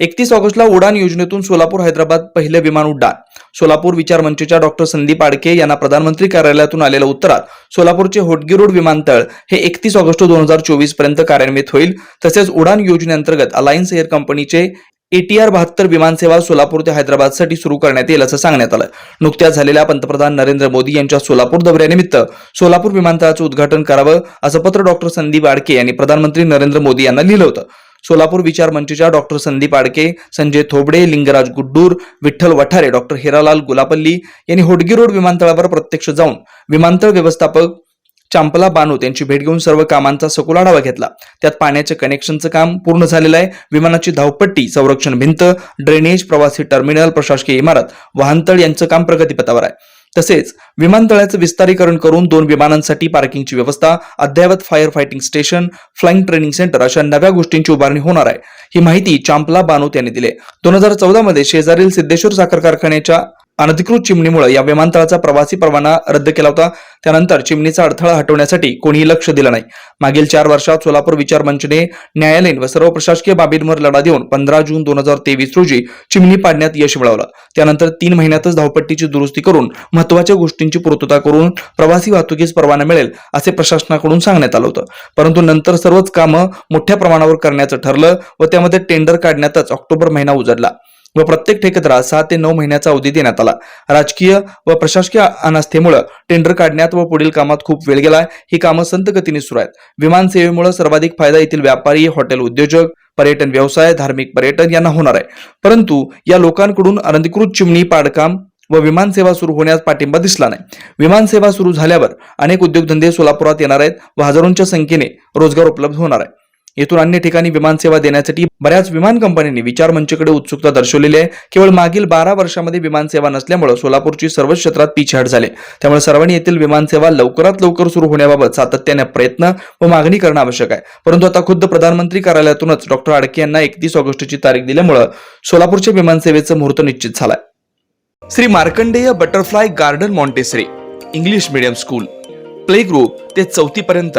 एकतीस ऑगस्टला उडान योजनेतून सोलापूर हैदराबाद पहिले विमान उड्डाण. सोलापूर विचार मंचच्या डॉक्टर संदीप आडके यांना प्रधानमंत्री कार्यालयातून आलेल्या उत्तरात सोलापूरचे होटगी रोड विमानतळ हे एकतीस ऑगस्ट दोन हजार चोवीसपर्यंत कार्यान्वित होईल. तसेच उडान योजनेअंतर्गत अलायन्स एअर कंपनीचे एटीआर बहात्तर विमानसेवा सोलापूर ते हैदराबादसाठी सुरू करण्यात येईल असं सांगण्यात आलं. नुकत्याच झालेल्या पंतप्रधान नरेंद्र मोदी यांच्या सोलापूर दौऱ्यानिमित्त सोलापूर विमानतळाचं उद्घाटन करावं असं पत्र डॉक्टर संदीप आडके यांनी प्रधानमंत्री नरेंद्र मोदी यांना लिहिलं होतं. सोलापूर विचार मंचच्या डॉक्टर संदीप आडके संजय थोबडे लिंगराज गुड्डूर विठ्ठल वठारे डॉक्टर हिरालाल गुलापल्ली यांनी होडगी रोड विमानतळावर प्रत्यक्ष जाऊन विमानतळ व्यवस्थापक चांपला बानोत यांची भेट घेऊन सर्व कामांचा सखोल आढावा घेतला. त्यात पाण्याच्या कनेक्शनचं काम पूर्ण झालेलं आहे. विमानाची धावपट्टी संरक्षण भिंत ड्रेनेज प्रवासी टर्मिनल प्रशासकीय इमारत वाहनतळ यांचं काम प्रगतीपथावर आहे. तसेच विमानतळाचं विस्तारीकरण करून दोन विमानांसाठी पार्किंगची व्यवस्था अद्ययावत fire fighting station flying training centre अशा नव्या गोष्टींची उभारणी होणार आहे. ही माहिती चांपला बानोत यांनी दिली दोन हजार चौदा मध्ये शेजारील सिद्धेश्वर साखर कारखान्याच्या अनधिकृत चिमणीमुळे या विमानतळाचा प्रवासी परवाना रद्द केला होता. त्यानंतर चिमणीचा अडथळा हटवण्यासाठी कोणीही लक्ष दिलं नाही. मागील चार वर्षात सोलापूर विचार मंचने न्यायालयीन व सर्व प्रशासकीय बाबींवर लढा देऊन पंधरा जून दोन हजार तेवीस रोजी चिमणी पाडण्यात यश मिळवलं. त्यानंतर तीन महिन्यातच धावपट्टीची दुरुस्ती करून महत्त्वाच्या गोष्टींची पूर्तता करून प्रवासी वाहतुकीस परवाना मिळेल असे प्रशासनाकडून सांगण्यात आलं होतं. परंतु नंतर सर्वच कामं मोठ्या प्रमाणावर करण्याचं ठरलं व त्यामध्ये टेंडर काढण्यातच ऑक्टोबर महिना उजडला. व प्रत्येक ठेकेदारास सहा ते नऊ महिन्याचा अवधी देण्यात आला. राजकीय व प्रशासकीय अनास्थेमुळे टेंडर काढण्यात व पुढील कामात खूप वेळ गेला ही कामं संत गतीने सुरू आहेत. विमान सेवेमुळे सर्वाधिक फायदा येथील व्यापारी हॉटेल उद्योजक पर्यटन व्यवसाय धार्मिक पर्यटन यांना होणार आहे. परंतु या लोकांकडून अनधिकृत चिमणी पाडकाम व विमानसेवा सुरू होण्यास पाठिंबा दिसला नाही. विमानसेवा सुरू झाल्यावर अनेक उद्योगधंदे सोलापुरात येणार आहेत व हजारोंच्या संख्येने रोजगार उपलब्ध होणार आहे. येथून अन्य ठिकाणी विमानसेवा देण्यासाठी बऱ्याच विमान कंपन्यांनी विचार मंचकडे उत्सुकता दर्शवलेली आहे. केवळ मागील बारा वर्षामध्ये विमानसेवा नसल्यामुळे सोलापूरची सर्वच क्षेत्रात पिछाड झाले. त्यामुळे सर्वांनी येथील विमानसेवा लवकरात लवकर सुरू होण्याबाबत सातत्याने प्रयत्न व मागणी करणं आवश्यक आहे. परंतु आता खुद्द प्रधानमंत्री कार्यालयातूनच डॉक्टर आडके यांना एकतीस ऑगस्टची तारीख दिल्यामुळे सोलापूरच्या विमानसेवेचं मुहूर्त निश्चित झालाय. Shri Markandey butterfly garden Montessori English medium school play group ते चौथी पर्यंत